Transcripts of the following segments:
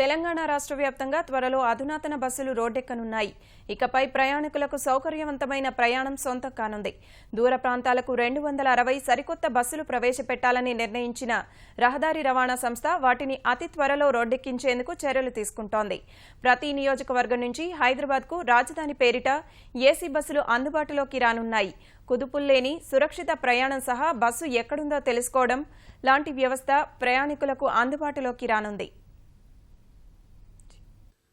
తెలంగాణ రాష్ట్ర వ్యాప్తంగా త్వరలో అధునాతన బస్సులు రోడ్డెక్కనున్నాయి. ఇకపై ప్రయాణికులకు సౌకర్యవంతమైన ప్రయాణం సొంతం కానుంది. దూర ప్రాంతాలకు రెండు వందల అరవై సరికొత్త బస్సులు ప్రవేశపెట్టాలని నిర్ణయించిన రహదారి రవాణా సంస్థ వాటిని అతి త్వరలో రోడ్డెక్కించేందుకు చర్యలు తీసుకుంటోంది. ప్రతి నియోజకవర్గం నుంచి హైదరాబాద్కు రాజధాని పేరిట ఏసీ బస్సులు అందుబాటులోకి రానున్నాయి. కుదుపుల్లేని సురక్షిత ప్రయాణం సహా బస్సు ఎక్కడుందో తెలుసుకోవడం లాంటి వ్యవస్థ ప్రయాణికులకు అందుబాటులోకి రానుంది.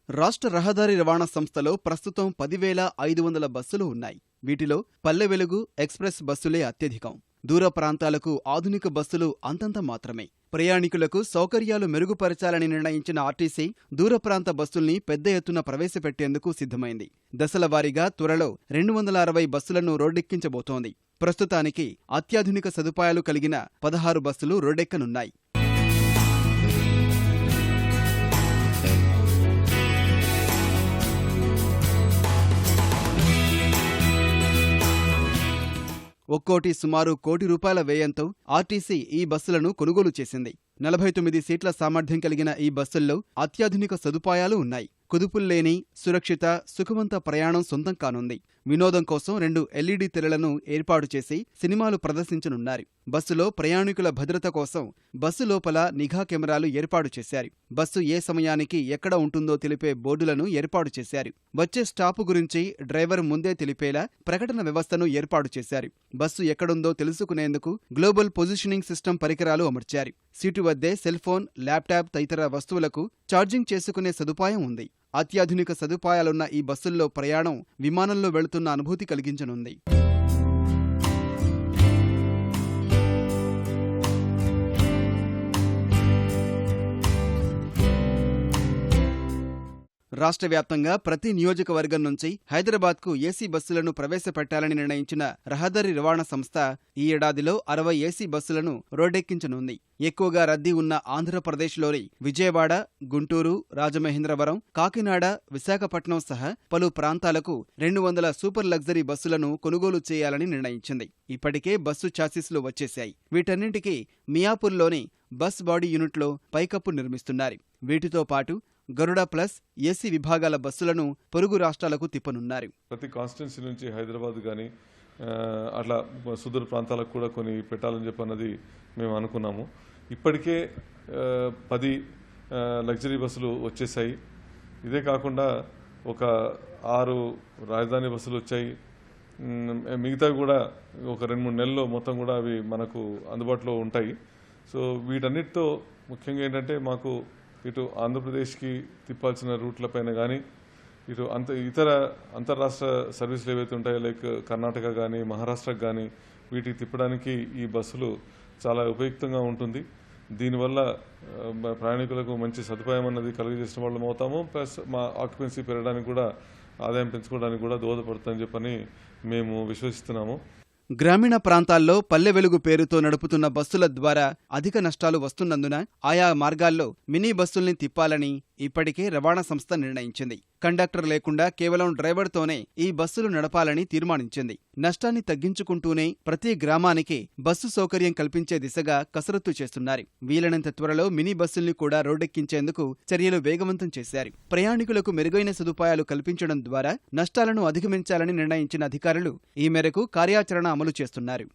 రాష్ట్ర రహదారి రవాణా సంస్థలో ప్రస్తుతం పదివేల ఐదు వందల బస్సులు ఉన్నాయి. వీటిలో పల్లె వెలుగు ఎక్స్ప్రెస్ బస్సులే అత్యధికం. దూర ప్రాంతాలకు ఆధునిక బస్సులు అంతంత మాత్రమే. ప్రయాణికులకు సౌకర్యాలు మెరుగుపరచాలని నిర్ణయించిన ఆర్టీసీ దూర ప్రాంత బస్సుల్ని పెద్ద ఎత్తున ప్రవేశపెట్టేందుకు సిద్ధమైంది. దశల వారీగా త్వరలో రెండు వందల అరవై బస్సులను రోడ్డెక్కించబోతోంది. ప్రస్తుతానికి అత్యాధునిక సదుపాయాలు కలిగిన పదహారు బస్సులు రోడ్డెక్కనున్నాయి. ఒక్కోటి సుమారు కోటి రూపాయల వ్యయంతో ఆర్టీసీ ఈ బస్సులను కొనుగోలు చేసింది. నలభై తొమ్మిది సీట్ల సామర్థ్యం కలిగిన ఈ బస్సుల్లో అత్యాధునిక సదుపాయాలు ఉన్నాయి. కుదుపుల్లేని సురక్షిత సుఖవంత ప్రయాణం సొంతం కానుంది. వినోదం కోసం రెండు ఎల్ఈడీ తెరలను ఏర్పాటు చేసి సినిమాలు ప్రదర్శించనున్నారు. బస్సులో ప్రయాణికుల భద్రత కోసం బస్సు లోపల నిఘా కెమెరాలు ఏర్పాటు చేశారు. బస్సు ఏ సమయానికి ఎక్కడ ఉంటుందో తెలిపే బోర్డులను ఏర్పాటు చేశారు. వచ్చే స్టాపు గురించి డ్రైవర్ ముందే తెలిపేలా ప్రకటన వ్యవస్థను ఏర్పాటు చేశారు. బస్సు ఎక్కడుందో తెలుసుకునేందుకు గ్లోబల్ పొజిషనింగ్ సిస్టమ్ పరికరాలు అమర్చారు. సీటు వద్దే సెల్ ఫోన్ ల్యాప్టాప్ తదితర వస్తువులకు ఛార్జింగ్ చేసుకునే సదుపాయం ఉంది. అత్యాధునిక సదుపాయాలున్న ఈ బస్సుల్లో ప్రయాణం విమానంలో వెళుతున్న అనుభూతి కలిగించనుంది. రాష్ట్ర వ్యాప్తంగా ప్రతి నియోజకవర్గం నుంచి హైదరాబాద్కు ఏసీ బస్సులను ప్రవేశపెట్టాలని నిర్ణయించిన రహదారి రవాణా సంస్థ ఈ ఏడాదిలో అరవై ఏసీ బస్సులను రోడ్డెక్కించనుంది. ఎక్కువగా రద్దీ ఉన్న ఆంధ్రప్రదేశ్లోని విజయవాడ గుంటూరు రాజమహేంద్రవరం కాకినాడ విశాఖపట్నం సహా పలు ప్రాంతాలకు రెండు వందల సూపర్ లగ్జరీ బస్సులను కొనుగోలు చేయాలని నిర్ణయించింది. ఇప్పటికే బస్సు ఛాసిస్లు వచ్చేశాయి. వీటన్నింటికీ మియాపూర్లోని బస్ బాడీ యూనిట్లో పైకప్పు నిర్మిస్తున్నారు. వీటితో పాటు గరుడ ప్లస్ ఏసీ విభాగాల బస్సులను పొరుగు రాష్ట్రాలకు తిప్పనున్నారు. ప్రతి కాన్స్టిట్యున్సీ నుంచి హైదరాబాద్ కానీ అట్లా సుదూర ప్రాంతాలకు కూడా కొన్ని పెట్టాలని చెప్పి అన్నది మేము అనుకున్నాము. ఇప్పటికే పది లగ్జరీ బస్సులు వచ్చేసాయి. ఇదే కాకుండా ఒక ఆరు రాజధాని బస్సులు వచ్చాయి. మిగతా మిగతావి కూడా ఒక రెండు మూడు నెలల్లో మొత్తం కూడా అవి మనకు అందుబాటులో ఉంటాయి. సో వీటన్నిటితో ముఖ్యంగా ఏంటంటే మాకు ఇటు ఆంధ్రప్రదేశ్కి తిప్పాల్సిన రూట్లపైన కానీ ఇటు అంత ఇతర అంతర్రాష్ట్ర సర్వీసులు ఏవైతే ఉంటాయో లైక్ కర్ణాటక కానీ మహారాష్ట్రకు కానీ వీటికి తిప్పడానికి ఈ బస్సులు చాలా ఉపయుక్తంగా ఉంటుంది. దీనివల్ల ప్రయాణికులకు మంచి సదుపాయం అన్నది కలిగజేసిన వాళ్ళం అవుతాము. ప్లస్ మా ఆక్యుపెన్సీ పెరగడానికి కూడా ఆదాయం పెంచుకోవడానికి కూడా దోహదపడుతుందని చెప్పని మేము విశ్వసిస్తున్నాము. గ్రామీణ ప్రాంతాల్లో పల్లె వెలుగు పేరుతో నడుపుతున్న బస్సుల ద్వారా అధిక నష్టాలు వస్తున్నందున ఆయా మార్గాల్లో మినీ బస్సుల్ని తిప్పాలని ఇప్పటికే రవాణా సంస్థ నిర్ణయించింది. కండక్టర్ లేకుండా కేవలం డ్రైవర్తోనే ఈ బస్సులు నడపాలని తీర్మానించింది. నష్టాన్ని తగ్గించుకుంటూనే ప్రతి గ్రామానికి బస్సు సౌకర్యం కల్పించే దిశగా కసరత్తు చేస్తున్నారు. వీలైనంత త్వరలో మినీ బస్సుల్ని కూడా రోడ్డెక్కించేందుకు చర్యలు వేగవంతం చేశారు. ప్రయాణికులకు మెరుగైన సదుపాయాలు కల్పించడం ద్వారా నష్టాలను అధిగమించాలని నిర్ణయించిన అధికారులు ఈ మేరకు కార్యాచరణ అమలు చేస్తున్నారు.